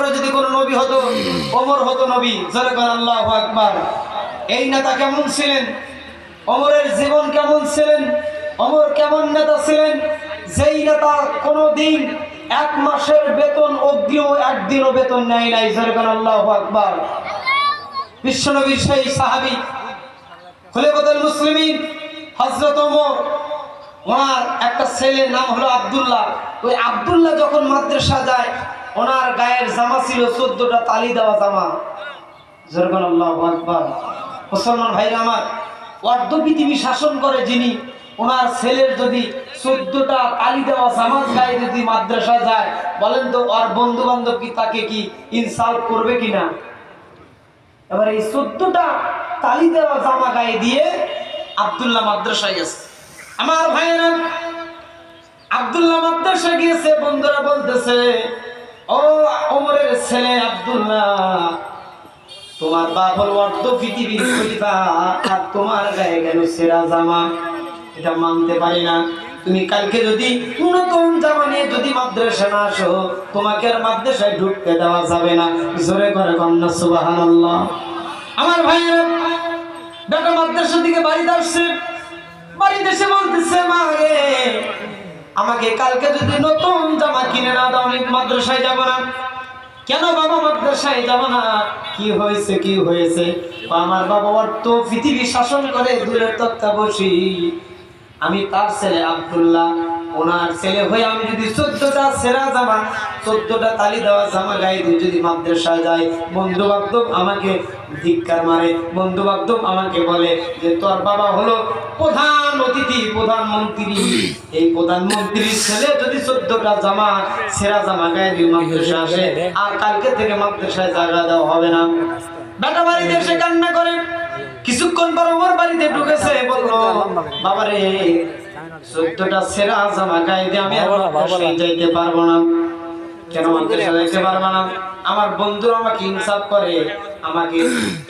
পরে যদি কোনো নবী হতো ওমর হতো নবী আল্লাহ আকবার। এই নেতা কেমন ছিলেন? অমরের জীবন কেমন ছিলেন? অমর কেমন নেতা ছিলেন? যেই নেতা কোনো দিন এক মাসের বেতন অগ্রিম একদিনও বেতন নেয় নাই কর আল্লাহ আকবার। বিশ্বনবীর সেই সাহাবি, খলিফাতুল মুসলিমিন, হযরত ওমর, ওনার একটা ছেলের নাম হলো আব্দুল্লাহ। ওই আব্দুল্লাহ যখন মাদ্রাসা যায় ওনার গায়ের জামা ছিল, চোদ্দটা তালি দেওয়া জামা। মুসলমান ভাইরা আমার, অর্ধ পৃথিবী শাসন করে যিনি, ওনার ছেলের যদি চোদ্দটা তালি দেওয়া জামাত গায়ে যদি মাদ্রাসা যায়, বলেন তো ওর বন্ধু বান্ধব কি, তাকে কি ইনসাল্ট করবে কিনা? এবার এই চোদ্দটা তালি দেওয়া জামা গায়ে দিয়ে আব্দুল্লাহ মাদ্রাসায় গেছে। আমার ভাইয়েরা, আব্দুল্লাহ মাদ্রাসায় গিয়েছে, বন্ধুরা বলতেছে ও ছেলে আব্দুল্লাহ, তোমার বাপ হল অর্ধ পৃথিবীর খলিফা আর তোমার গায়ে গেল সেরা জামা। এটা মানতে পারি না। তুমি কালকে যদি নতুন জামা নিয়ে যদি মাদ্রাসা না আসো, তোমাকে আর মাদ্রাসায় ঢুকতে দেওয়া যাবে না। জোরে করে কন্যা সুবহানাল্লাহ। আমার ভাইয়েরা, বেটা মাদ্রাসা থেকে বাড়িতে আসছে। বাড়িতে এসে বলতেছে, মা আমাকে কালকে যদি নতুন জামা কিনে না দাও মাদ্রাসায় যাব না। কেন বাবা মাদ্রাসায় যাব না? কি হয়েছে কি হয়েছে? আমার বাবা তো পৃথিবী শাসন করে, দূরের তত্ত্বাবশী আমি তার ছেলে আব্দুল্লাহ। ওনার ছেলে হয়ে আমি যদি চোদ্দটা সেরা জামা, চোদ্দটা তালি দেওয়া জামা গায়ে দিয়ে যদি মাদ্রাসায় যায় বন্ধু বান্ধব আমাকে ধিক্কার মারে বন্ধু বান্ধব আমাকে বলে যে তোর বাবা হলো প্রধান অতিথি, প্রধানমন্ত্রী। এই প্রধানমন্ত্রীর ছেলে যদি চোদ্দটা জামা, সেরা জামা গায়ে দিয়ে মাদ্রাসা আসে, আর কালকে থেকে মাদ্রাসায় জায়গা দেওয়া হবে না। বেটা বাড়িতে এসে কান্না করে, কিছুক্ষণ পর ওর বাড়িতে ঢুকেছে, বলল, বাবারে চোদ্দটা সেরা জামা দিয়ে আমি যাইতে পারব না। কেন মাদ্রাসা যাইতে পারব না? আমার বন্ধুরা আমাকে ইনসাফ করে আমাকে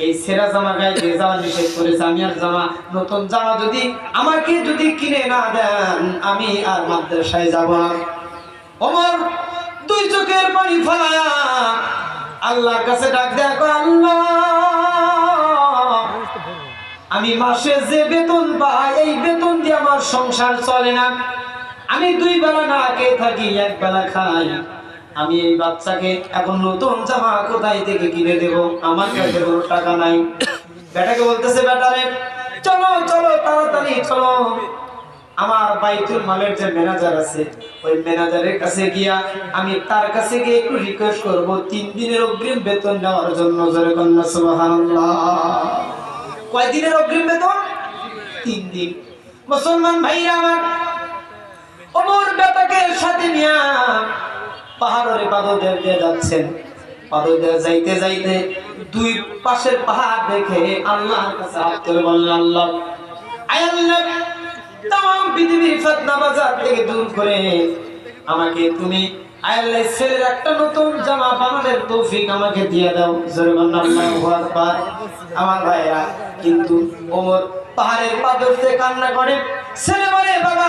এই সেরা জামা গায়ে যাওয়া নিষেধ করেছে। আমি আর জামা নতুন জামা যদি আমাকে যদি কিনে না দেন আমি আর মাদ্রাসায় যাব না। ওমর দুই চোখের পানি ফেলায়া আল্লাহর কাছে ডাক দেখো আল্লাহ। আমি মাসে যে বেতন পাই, এই বেতন দিয়ে আমার সংসার চলে না। আমি দুই বেলা না খেয়ে থাকি, এক বেলা খাই। আমি এই বাচ্চাকে এখন নতুন জামা কোথায় থেকে কিনে দেব? আমার কাছে কোনো টাকা নাই। বেটাকে বলতেছে বেটারে চলো চলো, তাড়াতাড়ি, চলো। আমার বাইতুল মালের যে ম্যানেজার আছে, ওই ম্যানেজারের কাছে গিয়া আমি তার কাছে গিয়ে একটু রিকোয়েস্ট করব, তিন দিনের অগ্রিম বেতন নেওয়ার জন্য। জোরে কন্যা সুবহানাল্লাহ। কয় দিনের অগ্রিম বেতন? তিন দিন। মুসলমান ভাইরা আমার, ওমর বেটাকে সাথে নিয়া পাহাড়ের পাদদেব দিয়ে যাচ্ছেন। যাইতে যাইতে দুই পাশের পাহাড় দেখে আল্লাহর কাছে হাত তুলে বললেন আল্লাহ আয় আল্লাহ তাম বাজার থেকে দূর করে আমাকে তুমি একটা নতুন জামা বানানোর তৌফিক আমাকে দিয়ে দাও। আমার ভাইরা কিন্তু পাহাড়ের কান্না করে, ছেলে বলে, বাবা,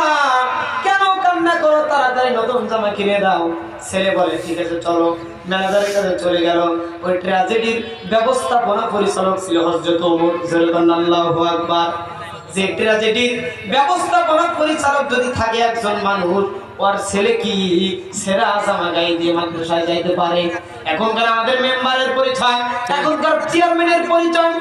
কেন কান্না করো? তাড়াতাড়ি নতুন জামা কিনে দাও। ছেলে বলে চলো। ম্যানেজারের কাছে চলে গেল। ওই ট্র্যাজেডির ব্যবস্থাপনা পরিচালক ছিল হজরত ওমর। জোরে বলেন, আল্লাহু আকবার। যে ট্র্যাজেডির ব্যবস্থাপনা পরিচালক যদি থাকে একজন মানুষ ওর ছেলে কি? সেরা জামা গায়ে দিয়ে মাদ্রাসায় যাইতে পারে। এখনকার আমাদের মেম্বারের পরিচয়, এখনকার চেয়ারম্যানের পরিচয়।